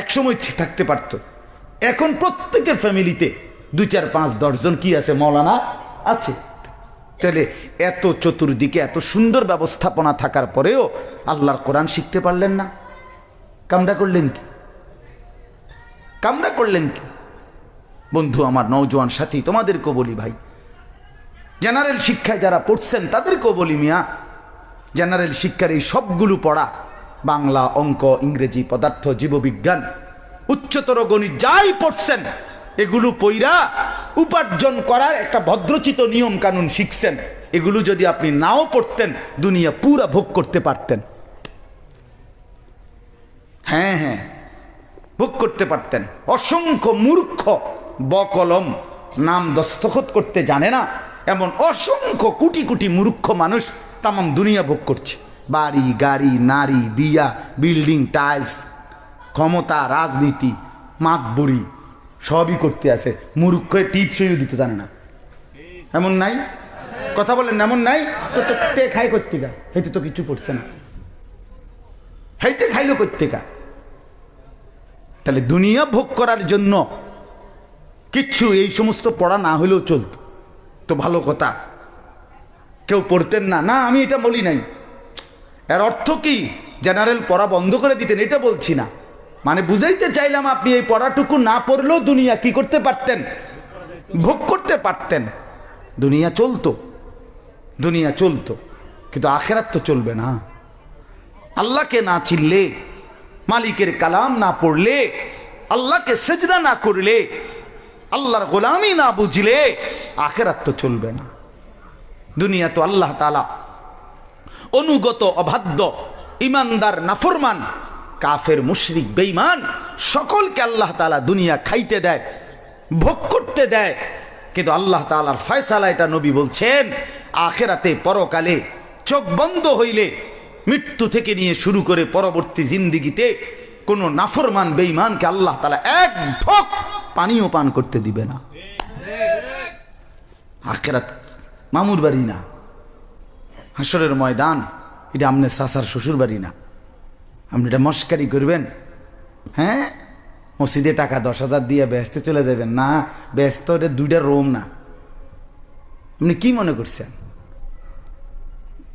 একসময় থাকতে পারত। এখন প্রত্যেকের ফ্যামিলিতে দুই চার পাঁচ দশজন কি আছে মৌলানা আছে। তাহলে এত চতুর্দিকে এত সুন্দর ব্যবস্থাপনা থাকার পরেও আল্লাহর কোরআন শিখতে পারলেন না। কামটা করলেন কি? কামটা করলেন কি? বন্ধু, আমার নৌজওয়ান সাথী, তোমাদেরকেও বলি ভাই, জেনারেল শিক্ষায় যারা পড়ছেন তাদেরকেও বলি মিয়া, জেনারেল শিক্ষার এই সবগুলো পড়া বাংলা অঙ্ক, ইংরেজি পদার্থ, জীববিজ্ঞান, উচ্চতর গণিত যাই পড়ছেন, এগুলো পইরা উপার্জন করার একটা ভদ্রচিত নিয়ম কানুন শিখছেন। এগুলো যদি আপনি নাও পড়তেন, দুনিয়া পুরা ভোগ করতে পারতেন। হ্যাঁ হ্যাঁ ভোগ করতে পারতেন। অসংখ্য মূর্খ বকলম নাম দস্তখত করতে জানে না, এমন অসংখ্য কোটি কোটি মূর্খ মানুষ তাম দুনিয়া ভোগ করছে। বাড়ি, গাড়ি, নারী, বিয়া, বিল্ডিং, টাইলস, ক্ষমতা, রাজনীতি মাতবুড়ি সবই করতে আছে। মূর্খ টিপসইও দিতে জানে না। এমন নাই? কথা বলেন, এমন নাই? তো তো খাই করতে গা। হয়তো তো কিছু পড়ছে না। হাইতে খাইলো করতে গা। তাহলে দুনিয়া ভোগ করার জন্য কিচ্ছু এই সমস্ত পড়া না হলেও চলতো। তো ভালো কথা। কেউ পড়তেন না। না, আমি এটা বলি নাই। এর অর্থ কি? জেনারেল পড়া বন্ধ করে দিতেন, এটা বলছি না। মানে বুঝাইতে চাইলাম আপনি এই পড়াটুকু না পড়লেও দুনিয়া কি করতে পারতেন? ভোগ করতে পারতেন। দুনিয়া চলতো। দুনিয়া চলতো। কিন্তু আখেরাত তো চলবে না। আল্লাহকে না চিনলে, মালিকের কালাম না পড়লে, আল্লাহকে সেজদা না করলে, আল্লাহর গোলামি না বুঝলে, আখেরাত তো চলবে না। দুনিয়া তো আল্লাহ তালা অনুগত, অবাধ্য, ইমানদার, নাফরমান, কাফের, মুশরিক, বেঈমান, সকলকে আল্লাহ তালা দুনিয়া খাইতে দেয়, ভোগ করতে দেয়। কিন্তু আল্লাহ তালার ফয়সালা এটা নবী বলছেন, আখেরাতে, পরকালে চোখ বন্ধ হইলে মৃত্যু থেকে নিয়ে শুরু করে পরবর্তী জিন্দিগিতে কোনো নাফরমান, বেঈমানকে আল্লাহ তালা এক ঢোক পানিও পান করতে দিবে না। আখেরাত মামুর বাড়ি না। হাসরের ময়দান, এটা আমনে সাসার শ্বশুর বাড়ি না। আপনি এটা মস্কারি করবেন। হ্যাঁ? মসজিদে টাকা দশ হাজার দিয়ে ব্যস্তে চলে যাবেন। না ব্যস্ত এটা দুইটা রোম না। আপনি কি মনে করছেন?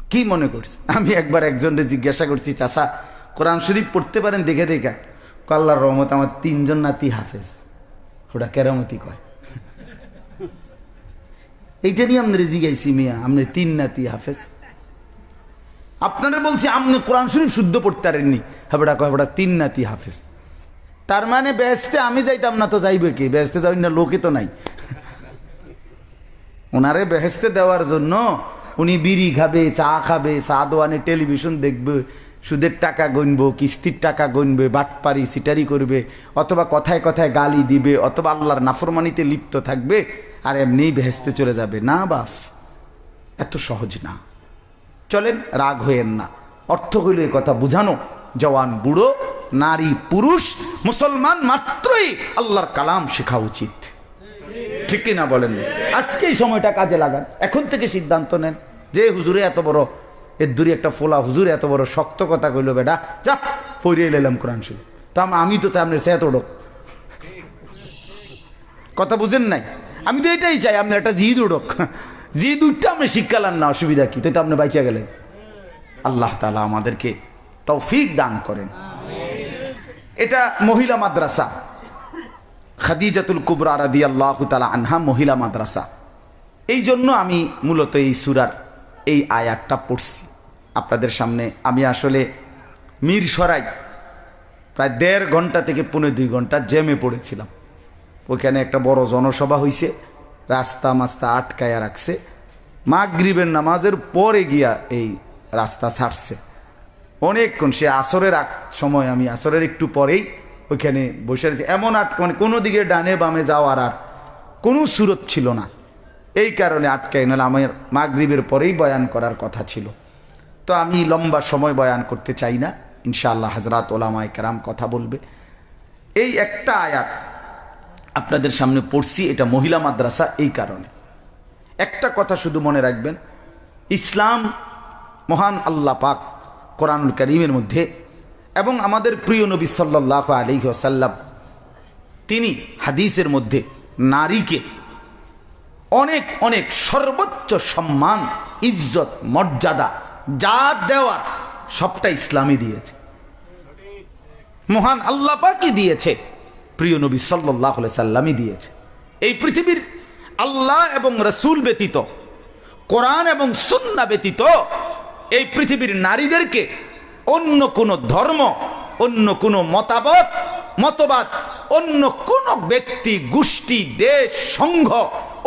কি মনে করছেন? আমি একবার একজনকে জিজ্ঞাসা করছি চাষা কোরআন শরীফ পড়তে পারেন দেখে দেখা? কাল্লার রহমত আমার তিনজন নাতি হাফেজ। ওটা কেরামতি কয়। এইটা নিয়ে আপনার জিগাইছি মিয়া। আপনি তিন নাতি হাফেজ। আপনারা বলছি, আপনি কোরআন শরীফ শুদ্ধ পড়তে পারেননি। হাবড়া কয় তিন নাতি হাফেজ। তার মানে ব্যস্তে আমি যাইতাম না তো যাইবে কি? ব্যস্তে যাই না লোকে তো নাই। ওনারে বেহেস্তে দেওয়ার জন্য উনি বিড়ি খাবে, চা খাবে, চা দোয়ানে টেলিভিশন দেখবে, সুদের টাকা গণবো, কিস্তির টাকা গণবে, বাটপারি, সিটারি করবে, অথবা কথায় কথায় গালি দিবে, অথবা আল্লাহর নাফরমানিতে লিপ্ত থাকবে, আর এমনিই বেহেস্তে চলে যাবে। না বাফ, এত সহজ না। চলেন, রাগ হইয়েন না। অর্থ হইল এই কথা বুঝানো, জওয়ান বুড়ো, নারী পুরুষ, মুসলমান মাত্রই আল্লাহর কালাম শেখা উচিত। ঠিক না বলেন? আজকে এই সময়টা কাজে লাগান। এখন থেকে সিদ্ধান্ত নেন যে, হুজুরে এত বড়, এর দূরে একটা ফোলা, হুজুরে এত বড় শক্ত কথা কইল বেটা, যা ফরিয়ে এলাম কোরআন শরীফ। তা আমি তো চাই আপনার সে এত কথা বুঝেন নাই? আমি তো এটাই চাই, আপনার একটা জিদ উড়ক। জিদ উঠটা আপনি শিক্ষালান না, অসুবিধা কি? তাই তো আপনি বাইচা গেলেন। আল্লাহ তালা আমাদেরকে তৌফিক দান করেন। এটা মহিলা মাদ্রাসা। খাদিজাতুল কুবরা রাদি আল্লাহ তালা আনহা মহিলা মাদ্রাসা। এই জন্য আমি মূলত এই সুরার এই আয়াতটা পড়ছি। আপনাদের সামনে আমি আসলে মীর সরাই প্রায় দেড় ঘণ্টা থেকে পনেরো দুই ঘণ্টা জেমে পড়েছিলাম। ওইখানে একটা বড় জনসভা হয়েছে রাস্তা মাস্তা আটকায়া রাখছে। মাগরিবের নামাজের পরে গিয়া এই রাস্তা ছাড়ছে। অনেকক্ষণ সে আসরের আগ সময় আমি আসরের একটু পরেই ওইখানে বসে রয়েছে। এমন আটকা মানে কোনো দিকে ডানে বামে যাওয়ার আর কোনো সুরত ছিল না। এই কারণে আটকাই, নাহলে আমার মাগরিবের পরেই বয়ান করার কথা ছিল। তো আমি লম্বা সময় বয়ান করতে চাই না। ইনশাআল্লাহ হাজরাত ওলামায় কেরাম কথা বলবে। এই একটা আয়াত আপনাদের সামনে পড়ছি, এটা মহিলা মাদ্রাসা এই কারণে। একটা কথা শুধু মনে রাখবেন, ইসলাম মহান আল্লাহ পাক কোরআনুল করিমের মধ্যে এবং আমাদের প্রিয় নবী সাল্লাহ আলী আসাল্লাম তিনি হাদিসের মধ্যে নারীকে অনেক অনেক সর্বোচ্চ সম্মান, ইজ্জত, মর্যাদা যা দেওয়ার সবটা ইসলামই দিয়েছে। মহান আল্লাহ পাকই দিয়েছে, প্রিয় নবী সাল্লাহ সাল্লামই দিয়েছে। এই পৃথিবীর আল্লাহ এবং রসুল ব্যতীত, কোরআন এবং সুন্না ব্যতীত এই পৃথিবীর নারীদেরকে অন্য কোনো ধর্ম, অন্য কোনো মতামত, মতবাদ, অন্য কোন ব্যক্তি, গোষ্ঠী, দেশ, সংঘ,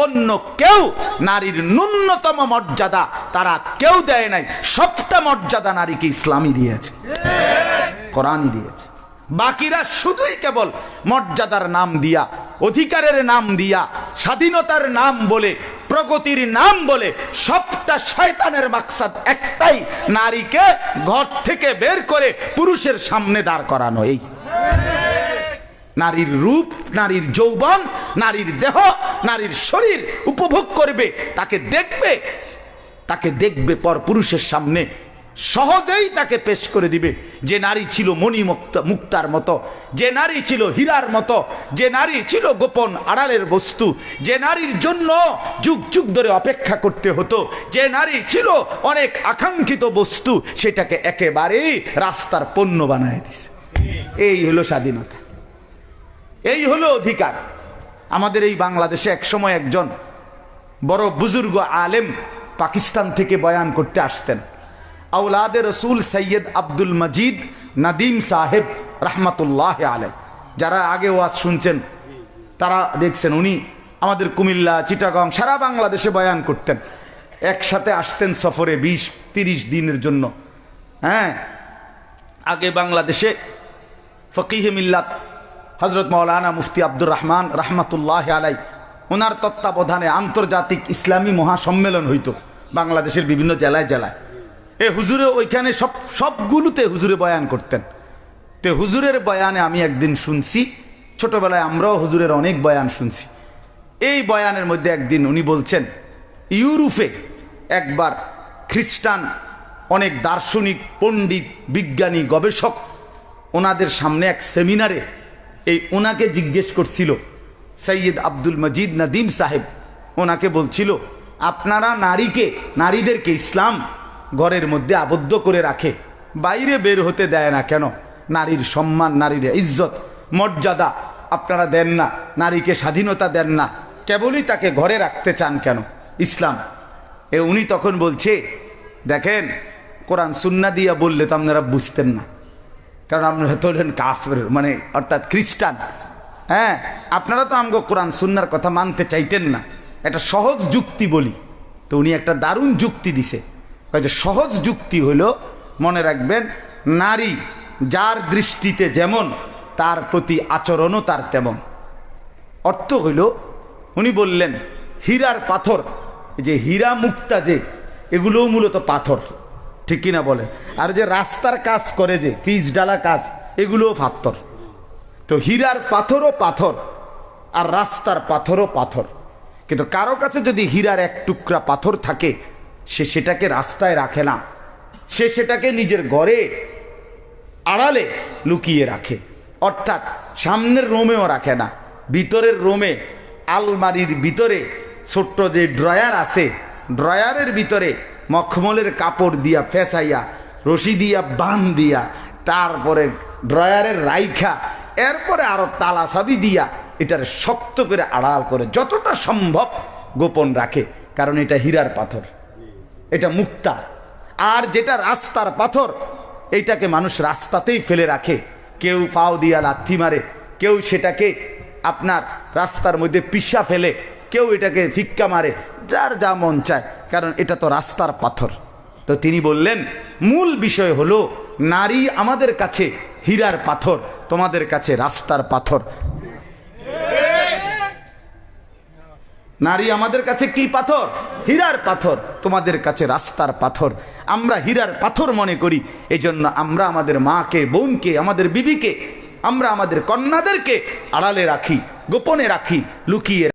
অন্য কেউ নারীর ন্যূনতম মর্যাদা তারা কেউ দেয় নাই। সবটা মর্যাদা নারীকে ইসলামই দিয়েছে। কোরআনই দিয়েছে। বাকিরা শুধুই কেবল মর্যাদার নাম দিয়া অধিকারের নাম দিয়া, স্বাধীনতার নাম বলে, প্রগতির নাম বলে, সবটা শয়তানের মাকসাদ একটাই, নারীকে ঘর থেকে বের করে পুরুষের সামনে দাঁড় করানো এই। নারীর রূপ, নারীর যৌবন, নারীর দেহ, নারীর শরীর উপভোগ করবে, তাকে দেখবে তাকে দেখবে পর পুরুষের সামনে সহজেই তাকে পেশ করে দিবে। যে নারী ছিল মণিমুক্ত মুক্তার মতো, যে নারী ছিল হীরার মতো, যে নারী ছিল গোপন আড়ালের বস্তু, যে নারীর জন্য যুগ যুগ ধরে অপেক্ষা করতে হতো, যে নারী ছিল অনেক আকাঙ্ক্ষিত বস্তু, সেটাকে একেবারেই রাস্তার পণ্য বানায় দিছে। এই হলো স্বাধীনতা। এই হলো অধিকার। আমাদের এই বাংলাদেশে একসময় একজন বড় বুজুর্গ আলেম পাকিস্তান থেকে বয়ান করতে আসতেন। আউলাদে রসুল সৈয়দ আব্দুল মজিদ নাদিম সাহেব রহমতুল্লাহ আলে যারা আগে ওয়াজ শুনছেন, তারা দেখছেন উনি আমাদের কুমিল্লা, চিটাগং, সারা বাংলাদেশে বয়ান করতেন। একসাথে আসতেন সফরে বিশ, তিরিশ দিনের জন্য। হ্যাঁ? আগে বাংলাদেশে ফকিহে মিল্লাত হজরত মৌলানা মুফতি আব্দুর রহমান রহমতুল্লাহ আলাই ওনার তত্ত্বাবধানে আন্তর্জাতিক ইসলামী মহাসম্মেলন হইত বাংলাদেশের বিভিন্ন জেলায় জেলায়। এ হুজুরে ওইখানে সব, সবগুলোতে হুজুরে বয়ান করতেন। তে হুজুরের বয়ানে আমি একদিন শুনছি, ছোটবেলায় আমরাও হুজুরের অনেক বয়ান শুনছি। এই বয়ানের মধ্যে একদিন উনি বলছেন, ইউরোপে একবার খ্রিস্টান, অনেক দার্শনিক, পণ্ডিত, বিজ্ঞানী, গবেষক, ওনাদের সামনে এক সেমিনারে এই ওনাকে জিজ্ঞেস করছিল, সৈয়দ আব্দুল মজিদ নদীম সাহেব, ওনাকে বলছিল, আপনারা নারীকে, নারীদেরকে ইসলাম ঘরের মধ্যে আবদ্ধ করে রাখে। বাইরে বের হতে দেয় না কেন? নারীর সম্মান, নারীর ইজ্জত, মর্যাদা আপনারা দেন না। নারীকে স্বাধীনতা দেন না। কেবলই তাকে ঘরে রাখতে চান কেন? ইসলাম। এ উনি তখন বলছে, দেখেন, কোরআন সুন্না দিয়া বললে তো আপনারা বুঝতেন না। কারণ আপনারা তো হলেন কাফের মানে অর্থাৎ খ্রিস্টান। হ্যাঁ আপনারা তো আমগো কোরআন সুন্নার কথা মানতে চাইতেন না। একটা সহজ যুক্তি বলি। তো উনি একটা দারুণ যুক্তি দিছে। যে সহজ যুক্তি হলো মনে রাখবেন, নারী যার দৃষ্টিতে যেমন, তার প্রতি আচরণও তার তেমন। অর্থ হইল উনি বললেন, হীরার পাথর যে হীরা মুক্তা যে, এগুলোও মূলত পাথর, ঠিক কিনা বলে। আর যে রাস্তার কাজ করে যে ফিজ ডালা কাজ, এগুলোও পাথর। তো হীরার পাথরও পাথর, আর রাস্তার পাথরও পাথর। কিন্তু কারও কাছে যদি হীরার এক টুকরা পাথর থাকে সে সেটাকে রাস্তায় রাখে না। সে সেটাকে নিজের ঘরে আড়ালে লুকিয়ে রাখে। অর্থাৎ সামনের রোমেও রাখে না, ভিতরের রোমে, আলমারির ভিতরে, ছোট্ট যে ড্রয়ার আছে, ড্রয়ারের ভিতরে মখমলের কাপড় দিয়া ফেসাইয়া, রশি দিয়া বান দিয়া, তারপরে ড্রয়ারের রাইখা, এরপরে আরও তালা চাবি দিয়া এটার শক্ত করে আড়াল করে যতটা সম্ভব গোপন রাখে, কারণ এটা হীরার পাথর। এটা মুক্তা। আর যেটা রাস্তার পাথর, এইটাকে মানুষ রাস্তাতেই ফেলে রাখে। কেউ পাও দিয়া লাথি মারে, কেউ সেটাকে আপনার রাস্তার মধ্যে পিসা ফেলে, কেউ এটাকে ফিক্কা মারে, যার যা মন চায়, কারণ এটা তো রাস্তার পাথর। তো তিনি বললেন, মূল বিষয় হলো, নারী আমাদের কাছে হীরার পাথর, তোমাদের কাছে রাস্তার পাথর। নারী আমাদের কাছে কি পাথর? হীরার পাথর, তোমাদের কাছে রাস্তার পাথর। আমরা হীরার পাথর মনে করি, এজন্য আমরা আমাদের মাকে, বোনকে, আমাদের বিবিকে, আমরা আমাদের কন্যাদেরকে আড়ালে রাখি, গোপনে রাখি, লুকিয়ে